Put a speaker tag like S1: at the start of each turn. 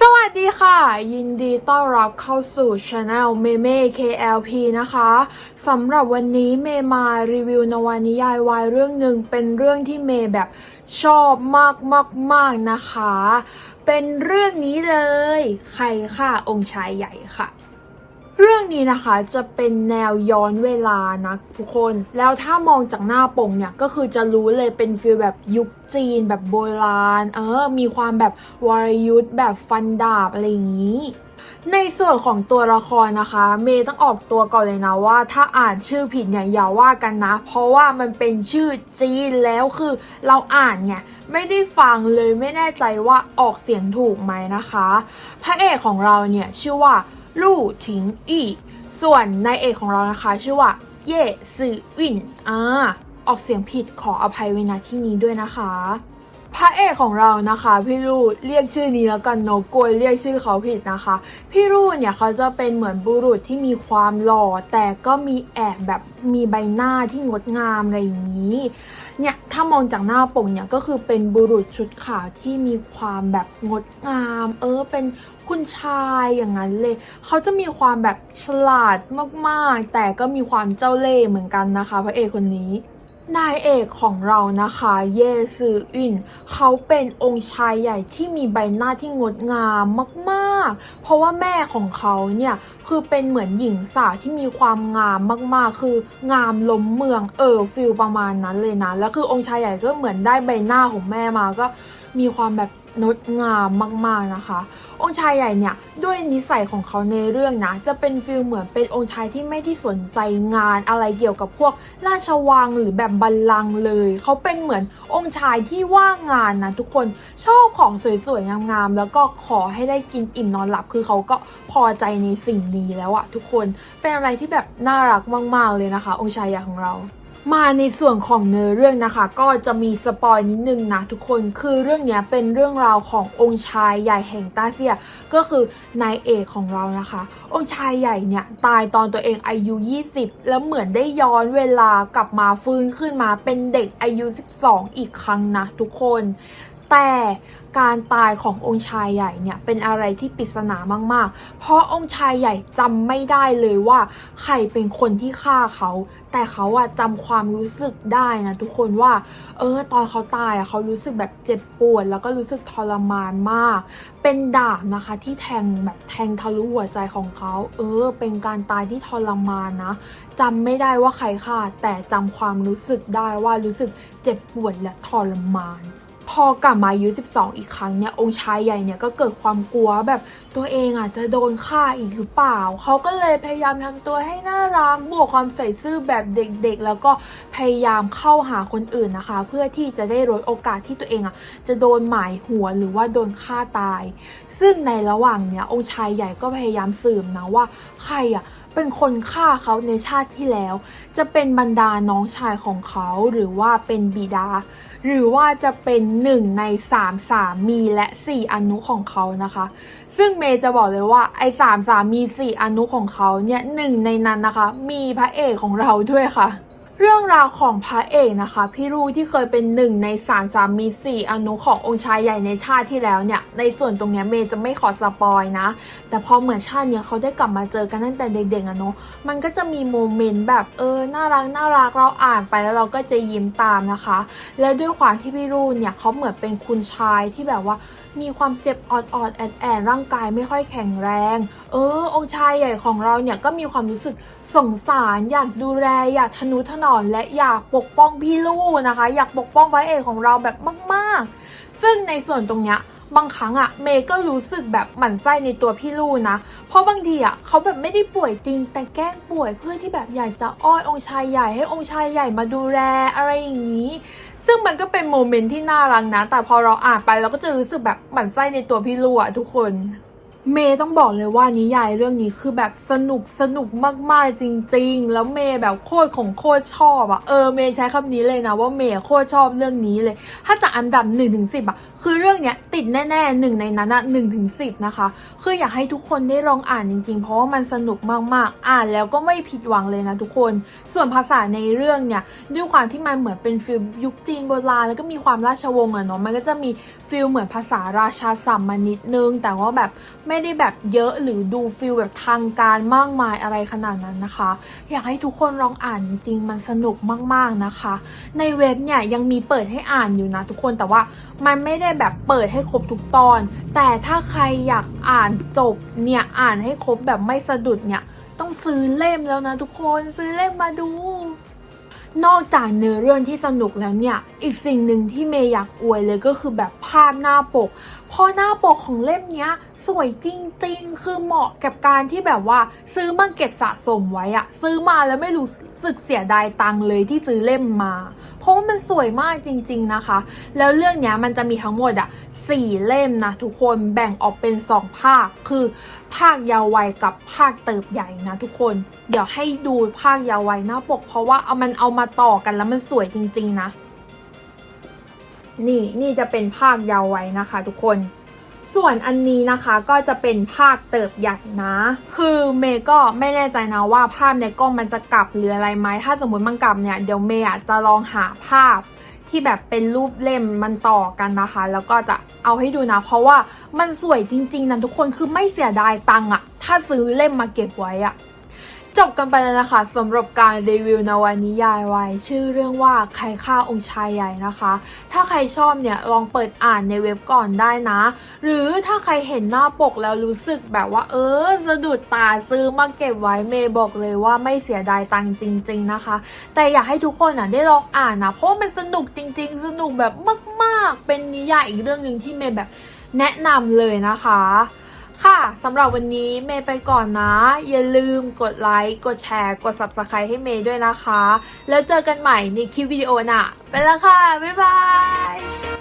S1: สวัสดีค่ะ ยินดีต้อนรับเข้าสู่ช anel เมเม่ KLP นะคะสำหรับวันนี้เมมารีวิวนวนิยายวายเรื่องหนึ่งเป็นเรื่องที่เมแบบชอบมากมากมากๆนะคะ เป็นเรื่องนี้เลย ใครค่ะองค์ชายใหญ่ค่ะ เรื่องนี้นะคะจะเป็นแนวย้อนเวลานะทุกคน แล้วถ้ามองจากหน้าปกเนี่ยก็คือจะรู้เลยเป็นฟีลแบบยุคจีนแบบโบราณ เออ มีความแบบวรยุทธ์แบบฟันดาบอะไรอย่างนี้ในส่วนของตัวละครนะคะ เมย์ต้องออกตัวก่อนเลยนะว่า ถ้าอ่านชื่อผิดเนี่ยอย่าว่ากันนะ เพราะว่ามันเป็นชื่อจีนแล้วคือเราอ่านเนี่ยไม่ได้ฟังเลยไม่แน่ใจว่าออกเสียงถูกไหมนะคะ พระเอกของเราเนี่ยชื่อว่า ลู่ถิงอี้ส่วนนายเอกของเรานะคะ ชื่อว่า เย่ซือวินอ่าออกเสียงผิดขออภัยเวนาที่นี้ด้วยนะคะ พระเอกของเรานะคะ พี่ลู่เรียกชื่อนี้แล้วกันเนกลัวเรียกชื่อเขาผิดนะคะ พี่ลู่เนี่ยเขาจะเป็นเหมือนบุรุษที่มีความหล่อ แต่ก็มีแอบแบบมีใบหน้าที่งดงามอะไรอย่างนี้เนี่ยถ้ามองจากหน้าปกเนี่ยก็คือเป็นบุรุษชุดขาวที่มีความแบบงดงาม เออเป็นคุณชายอย่างนั้นเลย เขาจะมีความแบบฉลาดมากๆ แต่ก็มีความเจ้าเล่ห์เหมือนกันนะคะ พระเอกคนนี้ นายเอกของเรานะคะ เยซืออิน เขาเป็นองค์ชายใหญ่ที่มีใบหน้าที่งดงามมากๆ เพราะว่าแม่ของเขาเนี่ยคือเป็นเหมือนหญิงสาวที่มีความงามมากๆ คืองามล้มเมืองเออฟิลประมาณนั้นเลยนะ แล้วคือองค์ชายใหญ่ก็เหมือนได้ใบหน้าของแม่มาก็มีความแบบงดงามมากๆนะคะ องค์ชายใหญ่เนี่ยด้วยนิสัยของเขาในเรื่องนะ จะเป็นฟิลเหมือนเป็นองค์ชายที่ไม่ได้สนใจงานอะไรเกี่ยวกับพวกราชวังหรือแบบบัลลังก์เลย เขาเป็นเหมือนองค์ชายที่ว่างงานนะทุกคนชอบของสวยๆงามๆแล้วก็ขอให้ได้กินอิ่มนอนหลับคือเขาก็พอใจในสิ่งนี้แล้วอะทุกคนเป็นอะไรที่แบบน่ารักมากๆเลยนะคะ องค์ชายใหญ่ของเรา มาในส่วนของเนื้อเรื่องนะคะ ก็จะมีสปอยนิดนึงนะทุกคนคือเรื่องนี้เป็นเรื่องราวขององค์ชายใหญ่แห่งตาเซีย ก็คือนายเอกของเรานะคะ องค์ชายใหญ่เนี่ยตายตอนตัวเองอายุ 20 แล้วเหมือนได้ย้อนเวลากลับมาฟื้นขึ้นมาเป็นเด็กอายุ 12 อีกครั้งนะทุกคน แต่การตายขององค์ชายใหญ่เนี่ยเป็นอะไรที่ปริศนามาก ๆ เพราะองค์ชายใหญ่จำไม่ได้เลยว่าใครเป็นคนที่ฆ่าเขา แต่เขาอะจำความรู้สึกได้นะทุกคนว่า เออตอนเขาตายอะเขารู้สึกแบบเจ็บปวดแล้วก็รู้สึกทรมานมาก เป็นดาบนะคะที่แทงแบบแทงทะลุหัวใจของเขา เออ เป็นการตายที่ทรมานนะจำไม่ได้ว่าใครฆ่า แต่จำความรู้สึกได้ว่ารู้สึกเจ็บปวดและทรมาน พอกลับมาอายุ 12 อีกครั้งเนี่ยองค์ชายใหญ่เนี่ยก็เกิดความกลัวแบบตัวเองอะจะโดนฆ่าอีกหรือเปล่า เขาก็เลยพยายามทำตัวให้น่ารักบวกความใส่ซื่อแบบเด็กๆ แล้วก็พยายามเข้าหาคนอื่นนะคะ เพื่อที่จะได้ลดโอกาสที่ตัวเองอะจะโดนหมายหัวหรือว่าโดนฆ่าตาย ซึ่งในระหว่างเนี้ยองค์ชายใหญ่ก็พยายามสืบนะว่าใครอะ เป็นคนฆ่าเขาในชาติที่แล้ว จะเป็นบรรดาน้องชายของเขาหรือว่าเป็นบิดา หรือว่าจะเป็นหนึ่งในสามสามีและสี่อนุของเขานะคะ ซึ่งเมย์จะบอกเลยว่าไอ้สามสามีสี่อนุของเขาเนี่ยหนึ่งในนั้นนะคะ มีพระเอกของเราด้วยค่ะ เรื่องราวของพระเอกนะคะ พี่รู้ที่เคยเป็นหนึ่งในสามสามีสี่อนุขององค์ชายใหญ่ในชาติที่แล้วเนี่ย ในส่วนตรงเนี้ยเมย์จะไม่ขอสปอยนะ แต่พอเหมือนชาติเนี้ยเขาได้กลับมาเจอกันตั้งแต่เด็กๆอะเนาะมันก็จะมีโมเมนต์แบบเออน่ารักน่ารักเราอ่านไปแล้วเราก็จะยิ้มตามนะคะ แล้วด้วยความที่พี่รุ่นเนี่ยเขาเหมือนเป็นคุณชายที่แบบว่า มีความเจ็บออดออดๆแอดแอดๆร่างกายไม่ค่อยแข็งแรง เออ องค์ชายใหญ่ของเราเนี่ยก็มีความรู้สึกสงสารอยากดูแลอยากทนุถนอมและอยากปกป้องพี่ลู่นะคะ อยากปกป้องพระเอกของเราแบบมากๆ ซึ่งในส่วนตรงเนี้ยบางครั้งอะเมย์ก็รู้สึกแบบหมั่นไส้ในตัวพี่ลู่นะ เพราะบางทีอะเขาแบบไม่ได้ป่วยจริง แต่แกล้งป่วยเพื่อที่แบบอยากจะอ้อนองค์ชายใหญ่ให้องค์ชายใหญ่มาดูแลอะไรอย่างนี้ ซึ่งมันก็เป็นโมเมนต์ที่น่ารักนะ แต่พอเราอ่านไปเราก็จะรู้สึกแบบหมั่นไส้ในตัวพี่ลู่อะทุกคน เมย์ต้องบอกเลยว่านิยายเรื่องนี้คือแบบสนุกสนุกมากๆจริง ๆ แล้วเมย์แบบโคตรของโคตรชอบอะเออเมย์ใช้คำนี้เลยนะว่าเมย์โคตรชอบเรื่องนี้เลย ถ้าจากอันดับ1นถึงสิอะคือเรื่องเนี้ยติดแน่ๆหนึ่งในนั้นอะหนึ่งถึงสินะคะ คืออยากให้ทุกคนได้ลองอ่านจริง ๆ เพราะว่ามันสนุกมากๆ อ่านแล้วก็ไม่ผิดหวังเลยนะทุกคน ส่วนภาษาในเรื่องเนี่ยด้วยความที่มันเหมือนเป็นฟิลยุคจีนโบราณแล้วก็มีความราชวงศ์อะเนาะมันก็จะมีฟิลเหมือนภาษาราชาศัพท์มานิดนึง แต่ว่าแบบไม่ได้แบบเยอะหรือดูฟิลแบบทางการมากมายอะไรขนาดนั้นนะคะ อยากให้ทุกคนลองอ่านจริงๆ มันสนุกมากๆนะคะ ในเว็บเนี่ยยังมีเปิดให้อ่านอยู่นะทุกคนแต่ว่ามันไม่ได้แบบเปิดให้ครบทุกตอน แต่ถ้าใครอยากอ่านจบเนี่ยอ่านให้ครบแบบไม่สะดุดเนี่ยต้องซื้อเล่มแล้วนะทุกคนซื้อเล่มมาดู นอกจากเนื้อเรื่องที่สนุกแล้วเนี่ย อีกสิ่งหนึ่งที่เมย์อยากอวยเลยก็คือแบบภาพหน้าปก เพราะหน้าปกของเล่มนี้สวยจริงๆ คือเหมาะกับการที่แบบว่า ซื้อมาเก็บสะสมไว้อะซื้อมาแล้วไม่รู้สึกเสียดายตังเลยที่ซื้อเล่มมา เพราะว่ามันสวยมากจริง ๆนะคะ แล้วเรื่องนี้มันจะมีทั้งหมดอะ สี่เล่มนะทุกคนแบ่งออกเป็นสองภาค คือภาคยาววัยกับภาคเติบใหญ่นะทุกคน เดี๋ยวให้ดูภาคยาววัยหน้าปก เพราะว่าเอามันเอามาต่อกันแล้วมันสวยจริง ๆ นะ นี่นี่จะเป็นภาคยาววัยนะคะ ทุกคน ส่วนอันนี้นะคะก็จะเป็นภาคเติบใหญ่นะ คือเมย์ก็ไม่แน่ใจนะว่าภาพในกล้องมันจะกลับหรืออะไรไหมถ้าสมมติมันกลับเนี่ยเดี๋ยวเมย์จะลองหาภาพ ที่แบบเป็นรูปเล่มมันต่อกันนะคะ แล้วก็จะเอาให้ดูนะ เพราะว่ามันสวยจริง ๆนะทุกคนคือไม่เสียดายตังค์อะถ้าซื้อเล่มมาเก็บไว้อะ จบกันไปแล้วนะคะสำหรับการรีวิวนวนิยายไว้ ชื่อเรื่องว่าใครฆ่าองค์ชายใหญ่นะคะ ถ้าใครชอบเนี่ยลองเปิดอ่านในเว็บก่อนได้นะ หรือถ้าใครเห็นหน้าปกแล้วรู้สึกแบบว่า เออสะดุดตาซื้อมาเก็บไว้เมย์บอกเลยว่าไม่เสียดายตังค์จริง ๆนะคะ แต่อยากให้ทุกคนอะได้ลองอ่านนะเพราะมันสนุกจริง ๆ สนุกแบบมาก ๆ เป็นนิยายอีกเรื่องหนึ่งที่เมย์แบบแนะนำเลยนะคะ ค่ะ สำหรับวันนี้เมย์ไปก่อนนะ อย่าลืมกดไลค์ กดแชร์ กด Subscribe ให้เมย์ด้วยนะคะ แล้วเจอกันใหม่ในคลิปวิดีโอหน่ะ ไปแล้วค่ะ บ๊ายบาย